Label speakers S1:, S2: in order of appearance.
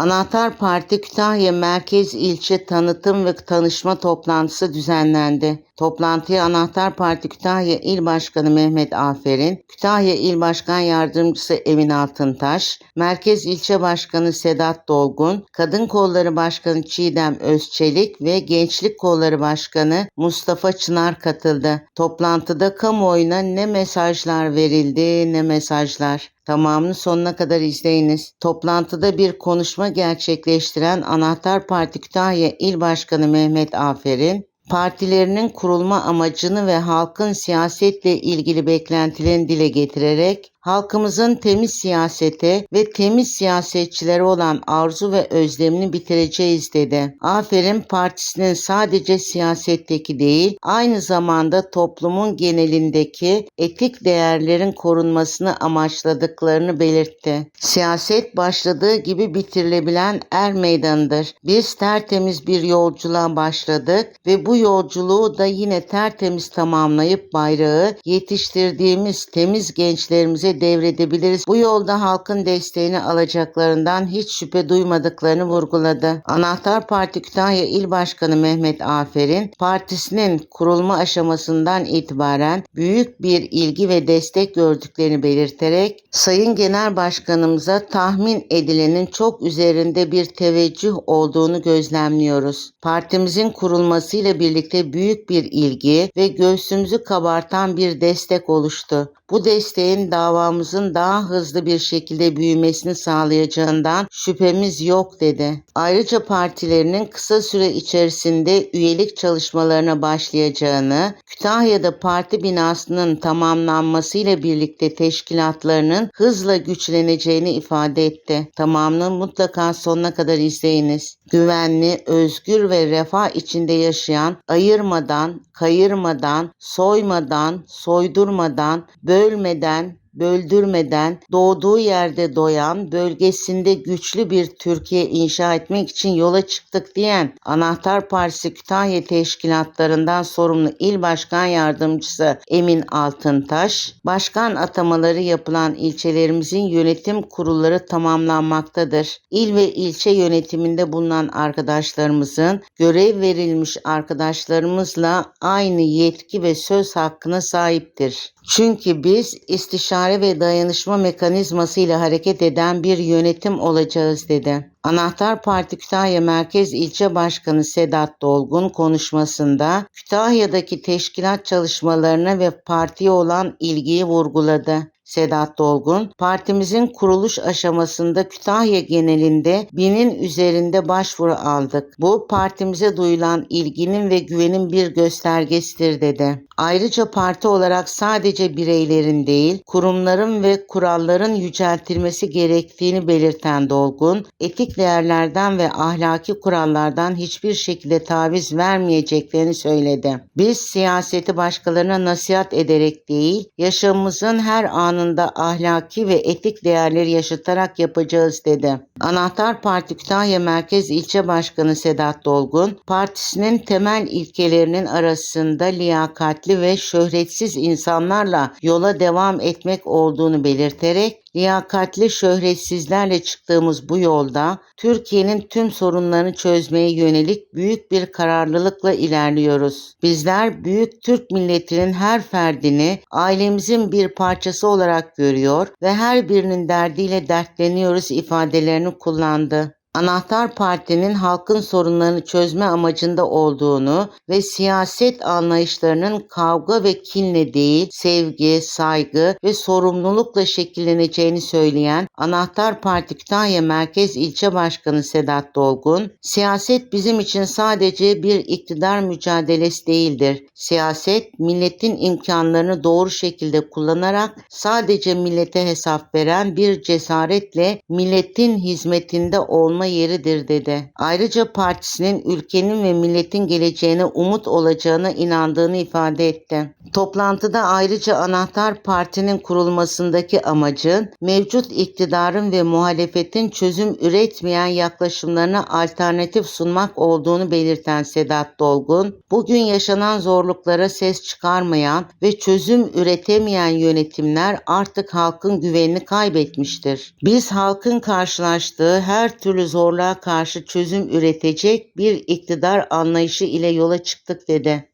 S1: Anahtar Parti Kütahya Merkez İlçe Tanıtım ve Tanışma Toplantısı düzenlendi. Toplantıya Anahtar Parti Kütahya İl Başkanı Mehmet Aferin, Kütahya İl Başkan Yardımcısı Emin Altıntaş, Merkez İlçe Başkanı Sedat Dolgun, Kadın Kolları Başkanı Çiğdem Özçelik ve Gençlik Kolları Başkanı Mustafa Çınar katıldı. Toplantıda kamuoyuna ne mesajlar verildi ne mesajlar. Tamamını sonuna kadar izleyiniz. Toplantıda bir konuşma gerçekleştiren Anahtar Parti Kütahya İl Başkanı Mehmet Aferin, partilerinin kurulma amacını ve halkın siyasetle ilgili beklentilerini dile getirerek halkımızın temiz siyasete ve temiz siyasetçilere olan arzu ve özlemini bitireceğiz dedi. Aferin Partisi'nin sadece siyasetteki değil, aynı zamanda toplumun genelindeki etik değerlerin korunmasını amaçladıklarını belirtti. Siyaset başladığı gibi bitirilebilen er meydanıdır. Biz tertemiz bir yolculuğa başladık ve bu yolculuğu da yine tertemiz tamamlayıp bayrağı yetiştirdiğimiz temiz gençlerimize devredebiliriz. Bu yolda halkın desteğini alacaklarından hiç şüphe duymadıklarını vurguladı. Anahtar Parti Kütahya İl Başkanı Mehmet Aferin, partisinin kurulma aşamasından itibaren büyük bir ilgi ve destek gördüklerini belirterek, Sayın Genel Başkanımıza tahmin edilenin çok üzerinde bir teveccüh olduğunu gözlemliyoruz. Partimizin kurulmasıyla birlikte büyük bir ilgi ve göğsümüzü kabartan bir destek oluştu. Bu desteğin davamızın daha hızlı bir şekilde büyümesini sağlayacağından şüphemiz yok dedi. Ayrıca partilerinin kısa süre içerisinde üyelik çalışmalarına başlayacağını, Kütahya'da parti binasının tamamlanmasıyla birlikte teşkilatlarının hızla güçleneceğini ifade etti. Tamamını mutlaka sonuna kadar izleyiniz. Güvenli, özgür ve refah içinde yaşayan, ayırmadan, kayırmadan, soymadan, soydurmadan, bölmeden, böldürmeden, doğduğu yerde doyan, bölgesinde güçlü bir Türkiye inşa etmek için yola çıktık diyen Anahtar Partisi Kütahya Teşkilatlarından sorumlu İl Başkan Yardımcısı Emin Altıntaş, başkan atamaları yapılan ilçelerimizin yönetim kurulları tamamlanmaktadır. İl ve ilçe yönetiminde bulunan arkadaşlarımızın görev verilmiş arkadaşlarımızla aynı yetki ve söz hakkına sahiptir. Çünkü biz istişare ve dayanışma mekanizması ile hareket eden bir yönetim olacağız dedi. Anahtar Parti Kütahya Merkez İlçe Başkanı Sedat Dolgun konuşmasında Kütahya'daki teşkilat çalışmalarına ve partiye olan ilgiyi vurguladı. Sedat Dolgun, partimizin kuruluş aşamasında Kütahya genelinde binin üzerinde başvuru aldık. Bu partimize duyulan ilginin ve güvenin bir göstergesidir dedi. Ayrıca parti olarak sadece bireylerin değil, kurumların ve kuralların yüceltilmesi gerektiğini belirten Dolgun, etik değerlerden ve ahlaki kurallardan hiçbir şekilde taviz vermeyeceklerini söyledi. Biz siyaseti başkalarına nasihat ederek değil, yaşamımızın her anında ahlaki ve etik değerleri yaşatarak yapacağız dedi. Anahtar Parti Kütahya Merkez İlçe Başkanı Sedat Dolgun, partisinin temel ilkelerinin arasında liyakatli ve şöhretsiz insanlarla yola devam etmek olduğunu belirterek liyakatli şöhretsizlerle çıktığımız bu yolda Türkiye'nin tüm sorunlarını çözmeye yönelik büyük bir kararlılıkla ilerliyoruz. Bizler büyük Türk milletinin her ferdini ailemizin bir parçası olarak görüyor ve her birinin derdiyle dertleniyoruz ifadelerini kullandı. Anahtar Parti'nin halkın sorunlarını çözme amacında olduğunu ve siyaset anlayışlarının kavga ve kinle değil, sevgi, saygı ve sorumlulukla şekilleneceğini söyleyen Anahtar Parti Kütahya Merkez İlçe Başkanı Sedat Dolgun, siyaset bizim için sadece bir iktidar mücadelesi değildir. Siyaset, milletin imkanlarını doğru şekilde kullanarak sadece millete hesap veren bir cesaretle milletin hizmetinde olma yeridir dedi. Ayrıca partisinin ülkenin ve milletin geleceğine umut olacağına inandığını ifade etti. Toplantıda ayrıca anahtar partinin kurulmasındaki amacın mevcut iktidarın ve muhalefetin çözüm üretmeyen yaklaşımlarına alternatif sunmak olduğunu belirten Sedat Dolgun, bugün yaşanan zorluklara ses çıkarmayan ve çözüm üretemeyen yönetimler artık halkın güvenini kaybetmiştir. Biz halkın karşılaştığı her türlü zorluğa karşı çözüm üretecek bir iktidar anlayışı ile yola çıktık dedi.